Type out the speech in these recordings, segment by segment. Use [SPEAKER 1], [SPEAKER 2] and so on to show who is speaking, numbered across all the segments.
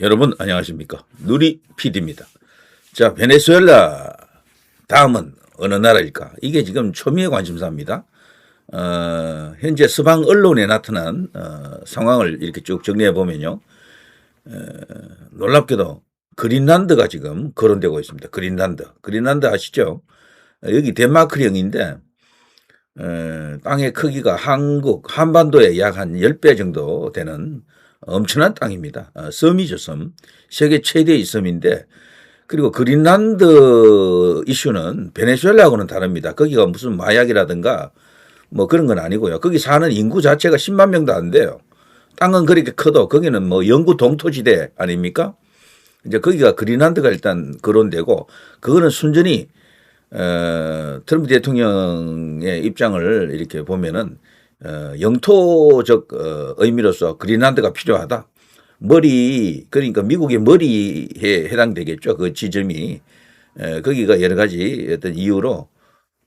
[SPEAKER 1] 여러분 안녕하십니까 누리 PD입니다. 자 베네수엘라 다음은 어느 나라일까? 이게 지금 초미의 관심사입니다. 어, 현재 서방 언론에 나타난 어, 상황을 이렇게 쭉 정리해 보면요, 어, 놀랍게도 그린란드가 지금 거론되고 있습니다. 그린란드, 그린란드 아시죠? 어, 여기 덴마크령인데 어, 땅의 크기가 한국 한반도의 약 한 10배 정도 되는 엄청난 땅입니다. 어, 섬이죠, 섬. 세계 최대의 섬인데 그리고 그린란드 이슈는 베네수엘라하고는 다릅니다. 거기가 무슨 마약이라든가 뭐 그런 건 아니고요. 거기 사는 인구 자체가 10만 명도 안 돼요. 땅은 그렇게 커도 거기는 뭐 영구 동토지대 아닙니까? 이제 거기가 그린란드가 일단 거론되고 그거는 순전히 어, 트럼프 대통령의 입장을 이렇게 보면은 어, 영토적 어, 의미로서 그린란드가 필요하다. 머리 그러니까 미국의 머리에 해당되겠죠. 그 지점이 에, 거기가 여러 가지 어떤 이유로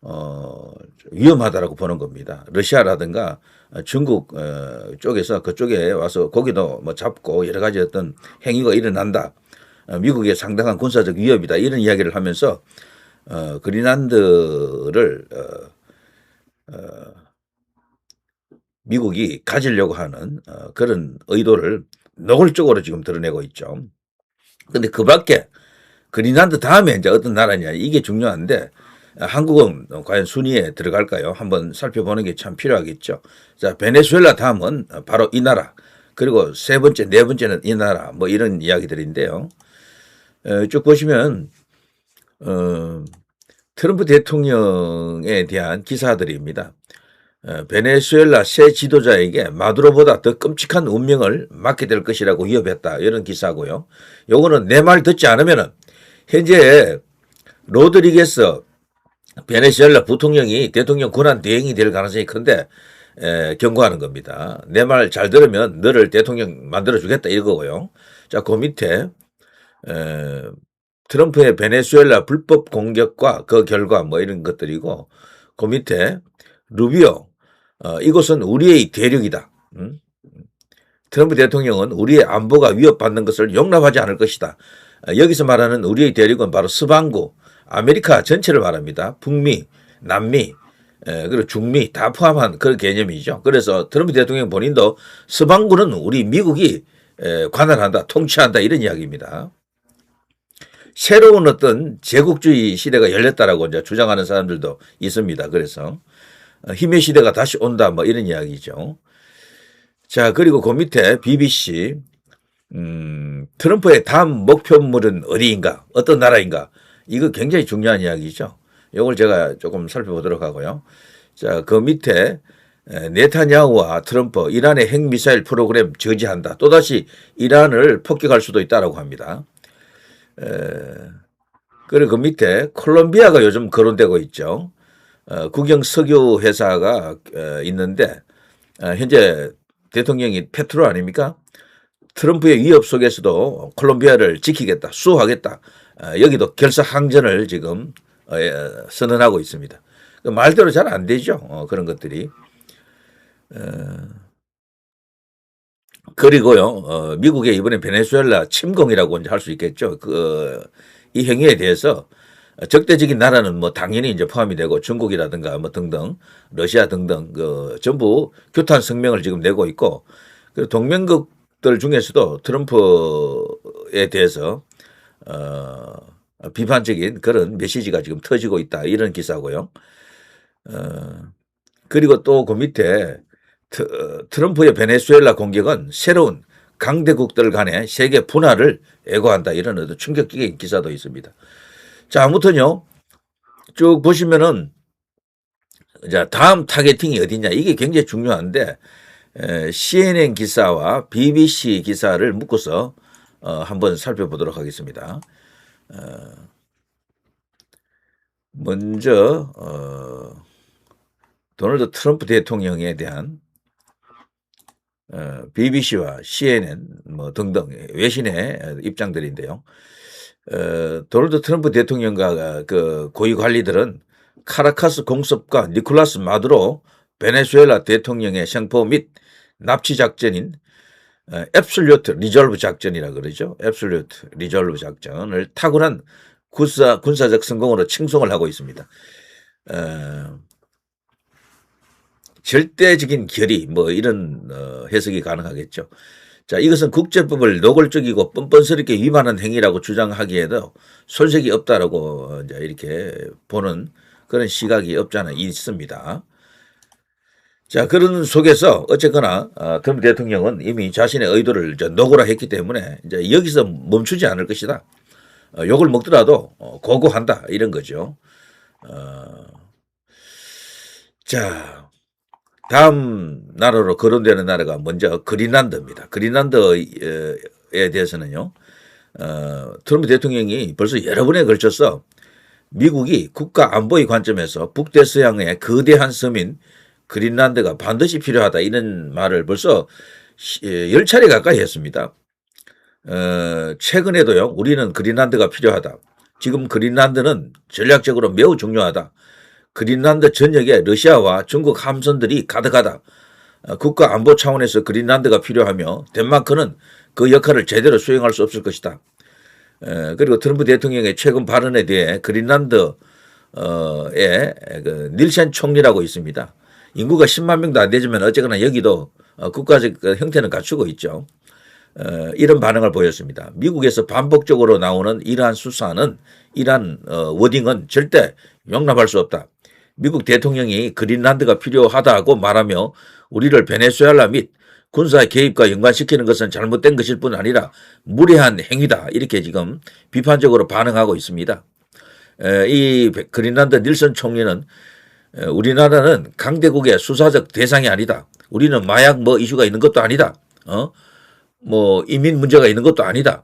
[SPEAKER 1] 어, 위험하다라고 보는 겁니다. 러시아라든가 중국 어, 쪽에서 그쪽에 와서 거기도 뭐 잡고 여러 가지 어떤 행위가 일어난다. 어, 미국의 상당한 군사적 위협이다. 이런 이야기를 하면서 어, 그린란드를 어, 어, 미국이 가지려고 하는 어, 그런 의도를 노골적으로 지금 드러내고 있죠. 근데 그 밖에 그린란드 다음에 이제 어떤 나라냐 이게 중요한데 어, 한국은 과연 순위에 들어갈까요? 한번 살펴보는 게 참 필요하겠죠. 자, 베네수엘라 다음은 바로 이 나라. 그리고 세 번째, 네 번째는 이 나라. 뭐 이런 이야기들인데요. 어, 쭉 보시면 어, 트럼프 대통령에 대한 기사들입니다. 어, 베네수엘라 새 지도자에게 마두로보다 더 끔찍한 운명을 맞게 될 것이라고 위협했다. 이런 기사고요. 요거는 내 말 듣지 않으면은 현재 로드리게스 베네수엘라 부통령이 대통령 권한 대행이 될 가능성이 큰데 에, 경고하는 겁니다. 내 말 잘 들으면 너를 대통령 만들어 주겠다 이거고요. 자, 그 밑에 에, 트럼프의 베네수엘라 불법 공격과 그 결과 뭐 이런 것들이고 그 밑에 루비오 어, 이것은 우리의 대륙이다. 음? 트럼프 대통령은 우리의 안보가 위협받는 것을 용납하지 않을 것이다. 어, 여기서 말하는 우리의 대륙은 바로 서방구 아메리카 전체를 말합니다. 북미, 남미, 에, 그리고 중미 다 포함한 그런 개념이죠. 그래서 트럼프 대통령 본인도 서방구는 우리 미국이 에, 관할한다, 통치한다 이런 이야기입니다. 새로운 어떤 제국주의 시대가 열렸다라고 이제 주장하는 사람들도 있습니다. 그래서 어, 힘의 시대가 다시 온다 뭐 이런 이야기죠. 자 그리고 그 밑에 BBC 음, 트럼프의 다음 목표물은 어디인가 어떤 나라인가 이거 굉장히 중요한 이야기죠. 이걸 제가 조금 살펴보도록 하고요. 자 그 밑에 에, 네타냐후와 트럼프 이란의 핵미사일 프로그램 저지한다. 또다시 이란을 폭격할 수도 있다라고 합니다. 에, 그리고 그 밑에 콜롬비아가 요즘 거론되고 있죠. 어, 국영 석유 회사가 어, 있는데 어, 현재 대통령이 페트로 아닙니까? 트럼프의 위협 속에서도 콜롬비아를 지키겠다, 수호하겠다. 어, 여기도 결사 항전을 지금 어, 예, 선언하고 있습니다. 그 말대로 잘 안 되죠. 어, 그런 것들이. 어, 그리고요, 어, 미국의 이번에 베네수엘라 침공이라고 이제 할 수 있겠죠. 그, 이 행위에 대해서 적대적인 나라는 뭐 당연히 이제 포함이 되고 중국이라든가 뭐 등등 러시아 등등 그 전부 규탄 성명을 지금 내고 있고 그 동맹국들 중에서도 트럼프에 대해서 어 비판적인 그런 메시지가 지금 터지고 있다 이런 기사고요. 어 그리고 또 그 밑에 트, 트럼프의 베네수엘라 공격은 새로운 강대국들 간의 세계 분화를 애고한다 이런 충격적인 기사도 있습니다. 자, 아무튼요. 쭉 보시면은 자, 다음 타겟팅이 어디냐. 이게 굉장히 중요한데 에, CNN 기사와 BBC 기사를 묶어서 어, 한번 살펴보도록 하겠습니다. 어, 먼저 어, 도널드 트럼프 대통령에 대한 어, BBC와 CNN 뭐 등등 외신의 입장들인데요. 어, 도널드 트럼프 대통령과 그 고위 관리들은 카라카스 공습과 니콜라스 마두로 베네수엘라 대통령의 생포 및 납치 작전인 앱솔루트 리졸브 작전이라 그러죠. 앱솔루트 리졸브 작전을 탁월한 군사 군사적 성공으로 칭송을 하고 있습니다. 어, 절대적인 결의 뭐 이런 어, 해석이 가능하겠죠. 자, 이것은 국제법을 노골적이고 뻔뻔스럽게 위반한 행위라고 주장하기에도 손색이 없다라고 이제 이렇게 보는 그런 시각이 없지 않아 있습니다. 자, 그런 속에서 어쨌거나 어, 트럼프 대통령은 이미 자신의 의도를 이제 노골화 했기 때문에 이제 여기서 멈추지 않을 것이다. 어, 욕을 먹더라도 어, 고고한다 이런 거죠. 어, 자, 다음 나라로 거론되는 나라가 먼저 그린란드입니다. 그린란드에 대해서는요, 어, 트럼프 대통령이 벌써 여러 번에 걸쳐서 미국이 국가 안보의 관점에서 북대서양의 거대한 섬인 그린란드가 반드시 필요하다 이런 말을 벌써 시- 예, 열 차례 가까이 했습니다. 어, 최근에도요, 우리는 그린란드가 필요하다. 지금 그린란드는 전략적으로 매우 중요하다. 그린란드 전역에 러시아와 중국 함선들이 가득하다. 어, 국가 안보 차원에서 그린란드가 필요하며 덴마크는 그 역할을 제대로 수행할 수 없을 것이다. 에, 그리고 트럼프 대통령의 최근 발언에 대해 그린란드의 그 닐센 총리라고 있습니다. 인구가 10만 명도 안 되지만 어쨌거나 여기도 어, 국가적 그 형태는 갖추고 있죠. 어, 이런 반응을 보였습니다. 미국에서 반복적으로 나오는 이러한 수사는 이러한 어, 워딩은 절대 용납할 수 없다. 미국 대통령이 그린란드가 필요하다고 말하며 우리를 베네수엘라 및 군사 개입과 연관시키는 것은 잘못된 것일 뿐 아니라 무례한 행위다. 이렇게 지금 비판적으로 반응하고 있습니다. 에, 이 그린란드 닐슨 총리는 에, 우리나라는 강대국의 수사적 대상이 아니다. 우리는 마약 뭐 이슈가 있는 것도 아니다. 어? 뭐 이민 문제가 있는 것도 아니다.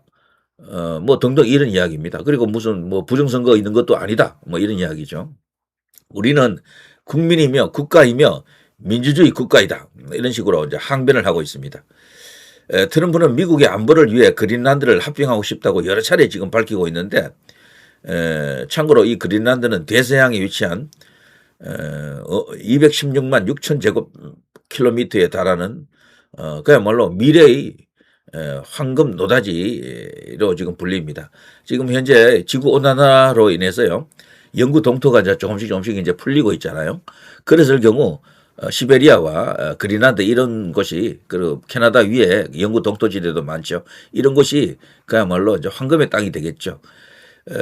[SPEAKER 1] 어, 뭐 등등 이런 이야기입니다. 그리고 무슨 뭐 부정선거 있는 것도 아니다. 뭐 이런 이야기죠. 우리는 국민이며 국가이며 민주주의 국가이다. 이런 식으로 이제 항변을 하고 있습니다. 에, 트럼프는 미국의 안보를 위해 그린란드를 합병하고 싶다고 여러 차례 지금 밝히고 있는데 에, 참고로 이 그린란드는 대서양에 위치한 에, 어, 216만 6천 제곱 킬로미터에 달하는 어, 그야말로 미래의 에, 황금 노다지로 지금 불립니다. 지금 현재 지구 온난화로 인해서요. 영구 동토가 이제 조금씩 조금씩 이제 풀리고 있잖아요. 그랬을 경우 어, 시베리아와 어, 그린란드 이런 곳이 그 캐나다 위에 영구 동토지대도 많죠. 이런 곳이 그야말로 이제 황금의 땅이 되겠죠. 에,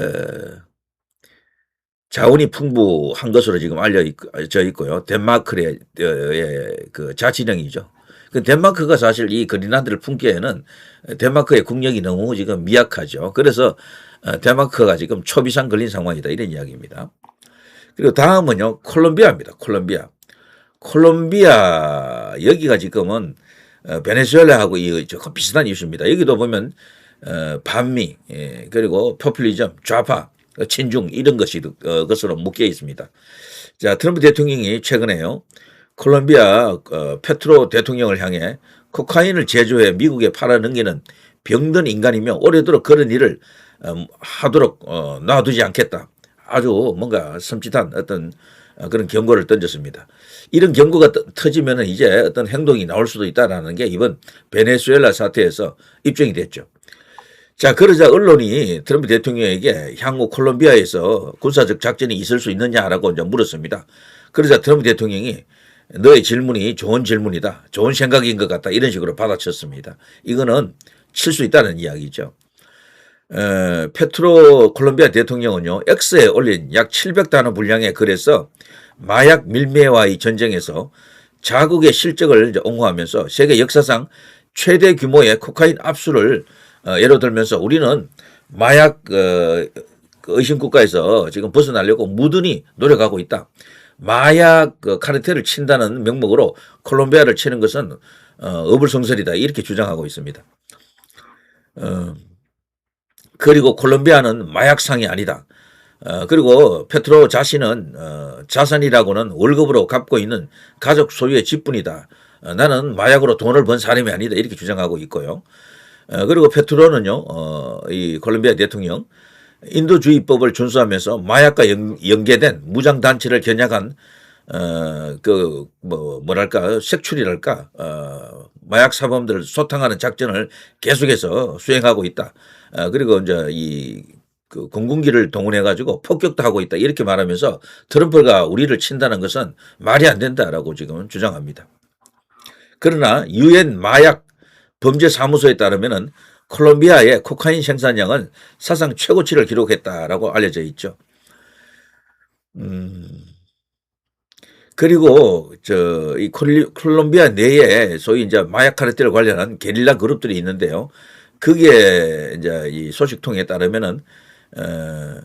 [SPEAKER 1] 자원이 풍부한 것으로 지금 알려져 있고요. 덴마크의 의그 자치령이죠. 그 덴마크가 사실 이 그린란드를 품기에는 덴마크의 국력이 너무 지금 미약하죠. 그래서 어, 덴마크가 지금 초비상 걸린 상황이다 이런 이야기입니다. 그리고 다음은요 콜롬비아입니다. 콜롬비아. 콜롬비아 여기가 지금은 어, 베네수엘라하고 이 비슷한 이슈입니다. 여기도 보면 어, 반미 예, 그리고 포퓰리즘 좌파 어, 친중 이런 것이 어, 것으로 묶여 있습니다. 자 트럼프 대통령이 최근에요 콜롬비아 어, 페트로 대통령을 향해 코카인을 제조해 미국에 팔아넘기는 병든 인간이며 오래도록 그런 일을 음, 하도록 어, 놔두지 않겠다. 아주 뭔가 섬찟한 어떤 어, 그런 경고를 던졌습니다. 이런 경고가 떠- 터지면 이제 어떤 행동이 나올 수도 있다라는 게 이번 베네수엘라 사태에서 입증이 됐죠. 자, 그러자 언론이 트럼프 대통령에게 향후 콜롬비아에서 군사적 작전이 있을 수 있느냐라고 이제 물었습니다. 그러자 트럼프 대통령이 너의 질문이 좋은 질문이다. 좋은 생각인 것 같다. 이런 식으로 받아쳤습니다. 이거는 칠 수 있다는 이야기죠. 에, 페트로 콜롬비아 대통령은요, X에 올린 약 700단어 분량의 글에서 마약 밀매와의 전쟁에서 자국의 실적을 옹호하면서 세계 역사상 최대 규모의 코카인 압수를 어, 예로 들면서 우리는 마약 어, 그 의심 국가에서 지금 벗어나려고 무든히 노력하고 있다. 마약 그 카르텔을 친다는 명목으로 콜롬비아를 치는 것은 어, 어불성설이다 이렇게 주장하고 있습니다. 어, 그리고 콜롬비아는 마약상이 아니다. 어, 그리고 페트로 자신은 어, 자산이라고는 월급으로 갚고 있는 가족 소유의 집뿐이다. 어, 나는 마약으로 돈을 번 사람이 아니다. 이렇게 주장하고 있고요. 어, 그리고 페트로는요, 어, 이 콜롬비아 대통령 인도주의법을 준수하면서 마약과 연, 연계된 무장단체를 겨냥한 어, 그, 뭐, 뭐랄까, 색출이랄까, 어, 마약 사범들을 소탕하는 작전을 계속해서 수행하고 있다. 어, 그리고 이제 이, 그 공군기를 동원해가지고 폭격도 하고 있다. 이렇게 말하면서 트럼프가 우리를 친다는 것은 말이 안 된다라고 지금 주장합니다. 그러나 유엔 마약 범죄 사무소에 따르면은 콜롬비아의 코카인 생산량은 사상 최고치를 기록했다라고 알려져 있죠. 음. 그리고 저 이 콜롬비아 내에 소위 이제 마약 카르텔 관련한 게릴라 그룹들이 있는데요. 그게 이제 이 소식통에 따르면은 어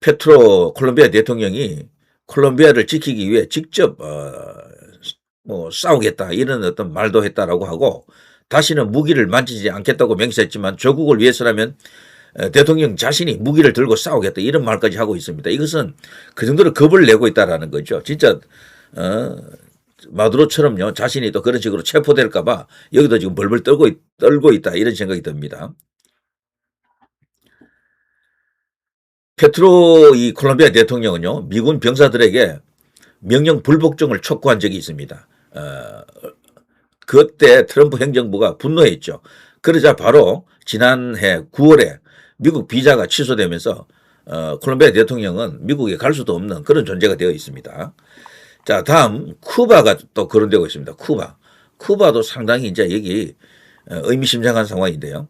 [SPEAKER 1] 페트로 콜롬비아 대통령이 콜롬비아를 지키기 위해 직접 어뭐 싸우겠다 이런 어떤 말도 했다라고 하고 다시는 무기를 만지지 않겠다고 맹세했지만 조국을 위해서라면 어, 대통령 자신이 무기를 들고 싸우겠다 이런 말까지 하고 있습니다. 이것은 그 정도로 겁을 내고 있다라는 거죠. 진짜 어, 마두로처럼요 자신이 또 그런 식으로 체포될까봐 여기도 지금 벌벌 떨고 있, 떨고 있다 이런 생각이 듭니다. 페트로 이 콜롬비아 대통령은요 미군 병사들에게 명령 불복종을 촉구한 적이 있습니다. 어, 그때 트럼프 행정부가 분노했죠. 그러자 바로 지난해 9월에 미국 비자가 취소되면서 어, 콜롬비아 대통령은 미국에 갈 수도 없는 그런 존재가 되어 있습니다. 자, 다음 쿠바가 또 거론되고 있습니다. 쿠바. 쿠바도 상당히 이제 여기 어, 의미심장한 상황인데요.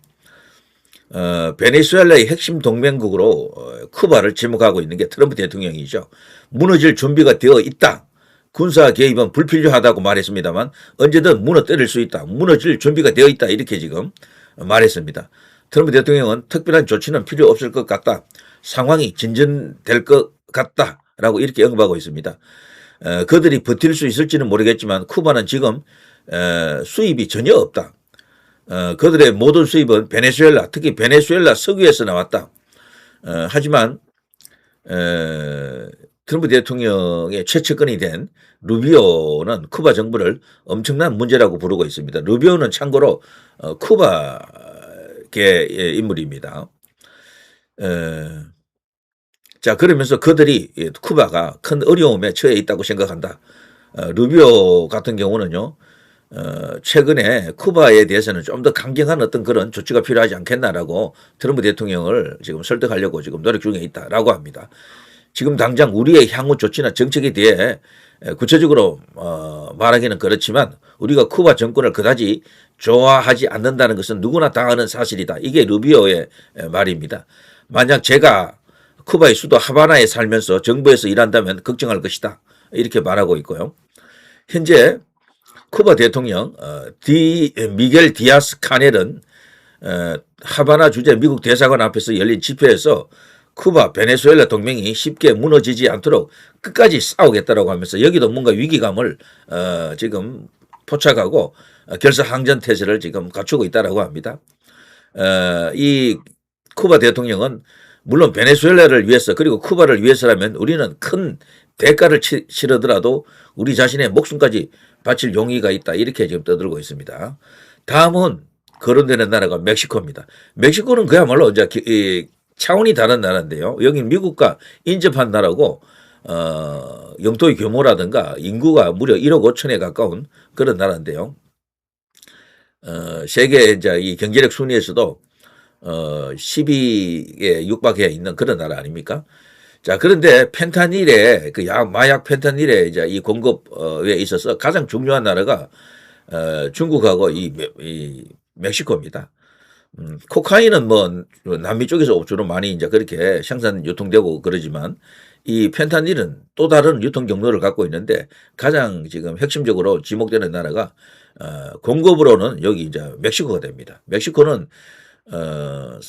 [SPEAKER 1] 어, 베네수엘라의 핵심 동맹국으로 어, 쿠바를 지목하고 있는 게 트럼프 대통령이죠. 무너질 준비가 되어 있다. 군사 개입은 불필요하다고 말했습니다만 언제든 무너뜨릴 수 있다. 무너질 준비가 되어 있다. 이렇게 지금 말했습니다. 트럼프 대통령은 특별한 조치는 필요 없을 것 같다. 상황이 진전될 것 같다. 라고 이렇게 언급하고 있습니다. 어, 그들이 버틸 수 있을지는 모르겠지만 쿠바는 지금 어, 수입이 전혀 없다. 어, 그들의 모든 수입은 베네수엘라, 특히 베네수엘라 석유에서 나왔다. 어, 하지만 어, 트럼프 대통령의 최측근이 된 루비오는 쿠바 정부를 엄청난 문제라고 부르고 있습니다. 루비오는 참고로 어, 쿠바 계 인물입니다. 에, 자 그러면서 그들이 쿠바가 큰 어려움에 처해 있다고 생각한다. 어, 루비오 같은 경우는요. 어, 최근에 쿠바에 대해서는 좀 더 강경한 어떤 그런 조치가 필요하지 않겠나라고 트럼프 대통령을 지금 설득하려고 지금 노력 중에 있다라고 합니다. 지금 당장 우리의 향후 조치나 정책에 대해 구체적으로 어, 말하기는 그렇지만 우리가 쿠바 정권을 그다지 좋아하지 않는다는 것은 누구나 다 아는 사실이다. 이게 루비오의 말입니다. 만약 제가 쿠바의 수도 하바나에 살면서 정부에서 일한다면 걱정할 것이다. 이렇게 말하고 있고요. 현재 쿠바 대통령 어, 디 미겔 디아스 카넬은 어, 하바나 주재 미국 대사관 앞에서 열린 집회에서 쿠바, 베네수엘라 동맹이 쉽게 무너지지 않도록 끝까지 싸우겠다라고 하면서 여기도 뭔가 위기감을 어, 지금 포착하고 어, 결사 항전 태세를 지금 갖추고 있다라고 합니다. 어, 이 쿠바 대통령은 물론 베네수엘라를 위해서 그리고 쿠바를 위해서라면 우리는 큰 대가를 치, 치르더라도 우리 자신의 목숨까지 바칠 용의가 있다 이렇게 지금 떠들고 있습니다. 다음은 거론되는 나라가 멕시코입니다. 멕시코는 그야말로 이제 이 차원이 다른 나라인데요. 여기 미국과 인접한 나라고 어, 영토의 규모라든가 인구가 무려 1억 5천에 가까운 그런 나라인데요. 어, 세계 이제 이 경제력 순위에서도 어, 10위에 육박해 있는 그런 나라 아닙니까? 자, 그런데 펜타닐에 그 약, 마약 펜타닐에 이제 이 공급에 있어서 가장 중요한 나라가 어, 중국하고 이, 이 멕시코입니다. 음, 코카인은 뭐 남미 쪽에서 주로 많이 이제 그렇게 생산 유통되고 그러지만 이 펜타닐은 또 다른 유통 경로를 갖고 있는데 가장 지금 핵심적으로 지목되는 나라가 어, 공급으로는 여기 이제 멕시코가 됩니다. 멕시코는 어,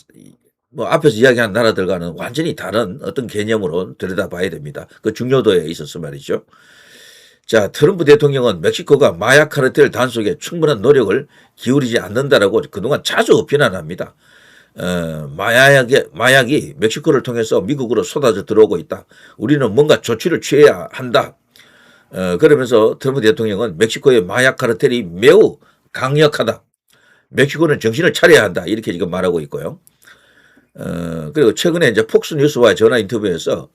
[SPEAKER 1] 뭐 앞에서 이야기한 나라들과는 완전히 다른 어떤 개념으로 들여다봐야 됩니다. 그 중요도에 있어서 말이죠. 자, 트럼프 대통령은 멕시코가 마약 카르텔 단속에 충분한 노력을 기울이지 않는다라고 그동안 자주 비난합니다. 어, 마약이, 마약이 멕시코를 통해서 미국으로 쏟아져 들어오고 있다. 우리는 뭔가 조치를 취해야 한다. 어, 그러면서 트럼프 대통령은 멕시코의 마약 카르텔이 매우 강력하다. 멕시코는 정신을 차려야 한다. 이렇게 지금 말하고 있고요. 어, 그리고 최근에 이제 폭스 뉴스와의 전화 인터뷰에서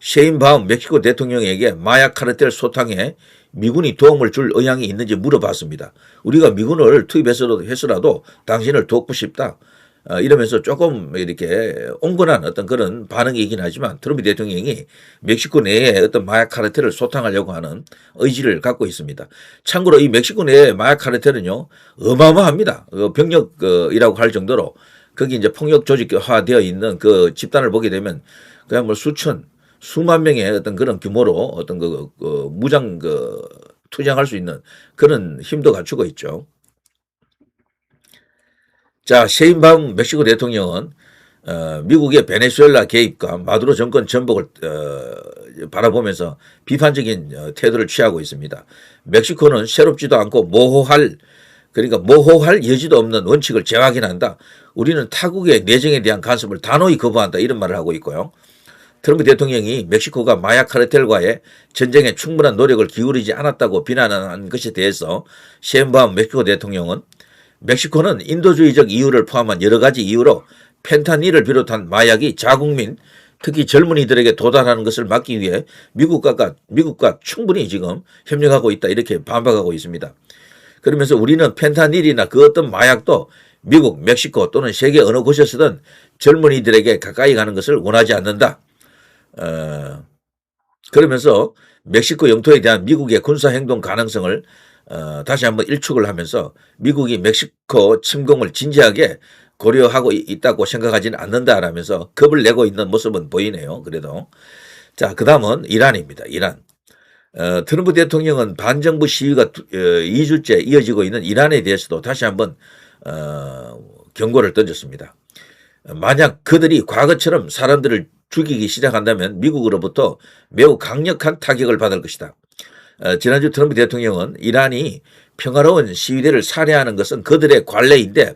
[SPEAKER 1] 셰인바움 멕시코 대통령에게 마약 카르텔 소탕에 미군이 도움을 줄 의향이 있는지 물어봤습니다. 우리가 미군을 투입해서라도 해서라도 당신을 돕고 싶다. 어, 이러면서 조금 이렇게 온건한 어떤 그런 반응이긴 하지만 트럼프 대통령이 멕시코 내에 어떤 마약 카르텔을 소탕하려고 하는 의지를 갖고 있습니다. 참고로 이 멕시코 내의 마약 카르텔은요 어마어마합니다. 어, 병력이라고 할 정도로 거기 이제 폭력 조직화되어 있는 그 집단을 보게 되면 그냥 뭐 수천 수만 명의 어떤 그런 규모로 어떤 그, 그 무장 그 투쟁할 수 있는 그런 힘도 갖추고 있죠. 자, 셰인바움 멕시코 대통령은 어, 미국의 베네수엘라 개입과 마두로 정권 전복을 어, 바라보면서 비판적인 어, 태도를 취하고 있습니다. 멕시코는 새롭지도 않고 모호할 그러니까 모호할 여지도 없는 원칙을 재확인한다. 우리는 타국의 내정에 대한 간섭을 단호히 거부한다. 이런 말을 하고 있고요. 트럼프 대통령이 멕시코가 마약 카르텔과의 전쟁에 충분한 노력을 기울이지 않았다고 비난한 것에 대해서 셰인바움 멕시코 대통령은 멕시코는 인도주의적 이유를 포함한 여러 가지 이유로 펜타닐을 비롯한 마약이 자국민 특히 젊은이들에게 도달하는 것을 막기 위해 미국과 미국과 충분히 지금 협력하고 있다 이렇게 반박하고 있습니다. 그러면서 우리는 펜타닐이나 그 어떤 마약도 미국, 멕시코 또는 세계 어느 곳에서든 젊은이들에게 가까이 가는 것을 원하지 않는다. 어, 그러면서 멕시코 영토에 대한 미국의 군사 행동 가능성을 어, 다시 한번 일축을 하면서 미국이 멕시코 침공을 진지하게 고려하고 있다고 생각하지는 않는다라면서 겁을 내고 있는 모습은 보이네요. 그래도 자, 그 다음은 이란입니다. 이란. 어, 트럼프 대통령은 반정부 시위가 어, 2주째 이어지고 있는 이란에 대해서도 다시 한번 어, 경고를 던졌습니다. 만약 그들이 과거처럼 사람들을 죽이기 시작한다면 미국으로부터 매우 강력한 타격을 받을 것이다. 어, 지난주 트럼프 대통령은 이란이 평화로운 시위대를 살해하는 것은 그들의 관례인데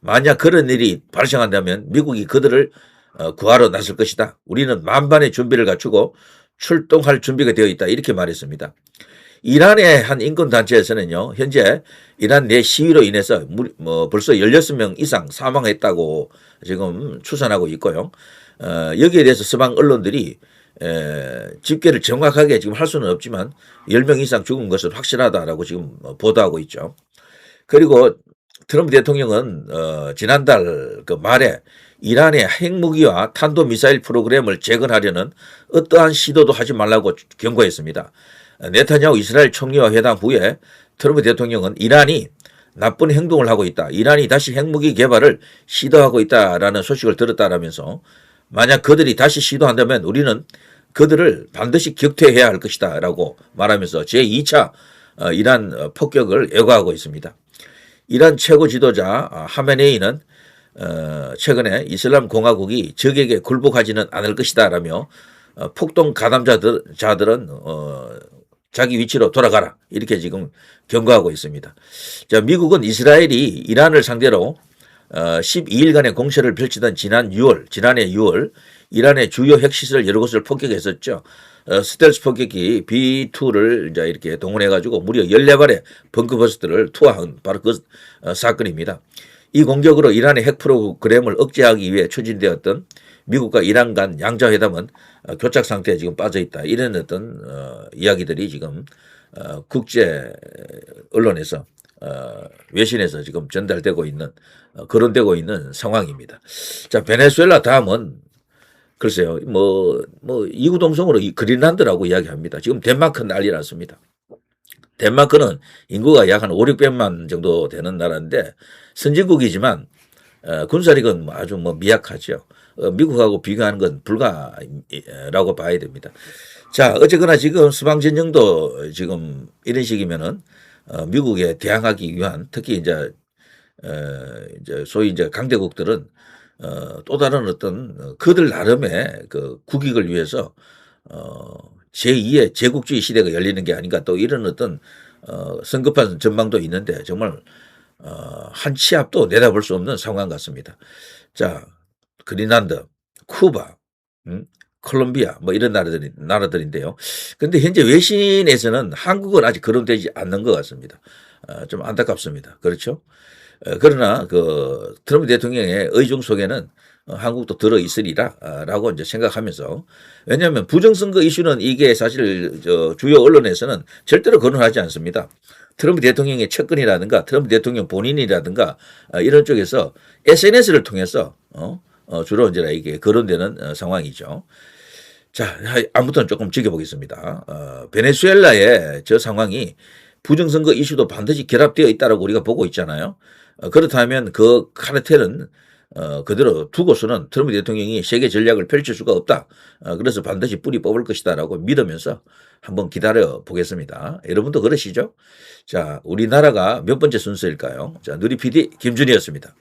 [SPEAKER 1] 만약 그런 일이 발생한다면 미국이 그들을 어, 구하러 나설 것이다. 우리는 만반의 준비를 갖추고 출동할 준비가 되어 있다. 이렇게 말했습니다. 이란의 한 인권단체에서는요, 현재 이란 내 시위로 인해서 뭐 벌써 16명 이상 사망했다고 지금 추산하고 있고요. 어, 여기에 대해서 서방 언론들이 에, 집계를 정확하게 지금 할 수는 없지만 10명 이상 죽은 것은 확실하다라고 지금 뭐 보도하고 있죠. 그리고 트럼프 대통령은 어, 지난달 그 말에 이란의 핵무기와 탄도미사일 프로그램을 재건하려는 어떠한 시도도 하지 말라고 경고했습니다. 네타냐후 이스라엘 총리와 회담 후에 트럼프 대통령은 이란이 나쁜 행동을 하고 있다. 이란이 다시 핵무기 개발을 시도하고 있다라는 소식을 들었다라면서 만약 그들이 다시 시도한다면 우리는 그들을 반드시 격퇴해야 할 것이다 라고 말하면서 제2차 어, 이란 어, 폭격을 예고하고 있습니다. 이란 최고 지도자 어, 하메네이는 최근에 이슬람 공화국이 적에게 굴복하지는 않을 것이다 라며 폭동 가담자들은 자기 위치로 돌아가라 이렇게 지금 경고하고 있습니다. 자, 미국은 이스라엘이 이란을 상대로 12일간의 공세를 펼치던 지난 6월, 지난해 6월 이란의 주요 핵시설 여러 곳을 폭격했었죠. 어, 스텔스 폭격기 B2를 이제 이렇게 동원해가지고 무려 14발의 벙커버스트를 투하한 바로 그 어, 사건입니다. 이 공격으로 이란의 핵 프로그램을 억제하기 위해 추진되었던 미국과 이란 간 양자회담은 어, 교착 상태에 지금 빠져 있다. 이런 어떤 어, 이야기들이 지금 어, 국제 언론에서 어, 외신에서 지금 전달되고 있는 어, 거론되고 있는 상황입니다. 자 베네수엘라 다음은 글쎄요, 뭐, 뭐, 이구동성으로 이 그린란드라고 이야기합니다. 지금 덴마크 난리 났습니다. 덴마크는 인구가 약 한 5, 600만 정도 되는 나라인데 선진국이지만 어, 군사력은 뭐 아주 뭐 미약하죠. 어, 미국하고 비교하는 건 불가라고 봐야 됩니다. 자, 어쨌거나 지금 수방전형도 지금 이런 식이면은 어, 미국에 대항하기 위한 특히 이제 어, 이제 소위 이제 강대국들은 어, 또 다른 어떤 어, 그들 나름의 그 국익을 위해서 어, 제2의 제국주의 시대가 열리는 게 아닌가 또 이런 어떤 어, 성급한 전망도 있는데 정말 어, 한 치 앞도 내다볼 수 없는 상황 같습니다. 자, 그린란드, 쿠바, 음, 콜롬비아 뭐 이런 나라들이 나라들인데요. 근데 현재 외신에서는 한국은 아직 거론되지 않는 것 같습니다. 어, 좀 안타깝습니다. 그렇죠? 어, 그러나 그 트럼프 대통령의 의중 속에는 어, 한국도 들어 있으리라라고 이제 생각하면서 왜냐하면 부정선거 이슈는 이게 사실 저 주요 언론에서는 절대로 거론하지 않습니다. 트럼프 대통령의 측근이라든가 트럼프 대통령 본인이라든가 어, 이런 쪽에서 SNS를 통해서 어, 어, 주로 이제 이게 거론되는 어, 상황이죠. 자, 아무튼 조금 지켜보겠습니다. 어, 베네수엘라의 저 상황이 부정선거 이슈도 반드시 결합되어 있다라고 우리가 보고 있잖아요. 어, 그렇다면 그 카르텔은 어, 그대로 두고서는 트럼프 대통령이 세계 전략을 펼칠 수가 없다. 어, 그래서 반드시 뿌리 뽑을 것이다라고 믿으면서 한번 기다려 보겠습니다. 여러분도 그러시죠? 자, 우리나라가 몇 번째 순서일까요? 자, 누리 PD 김준이었습니다.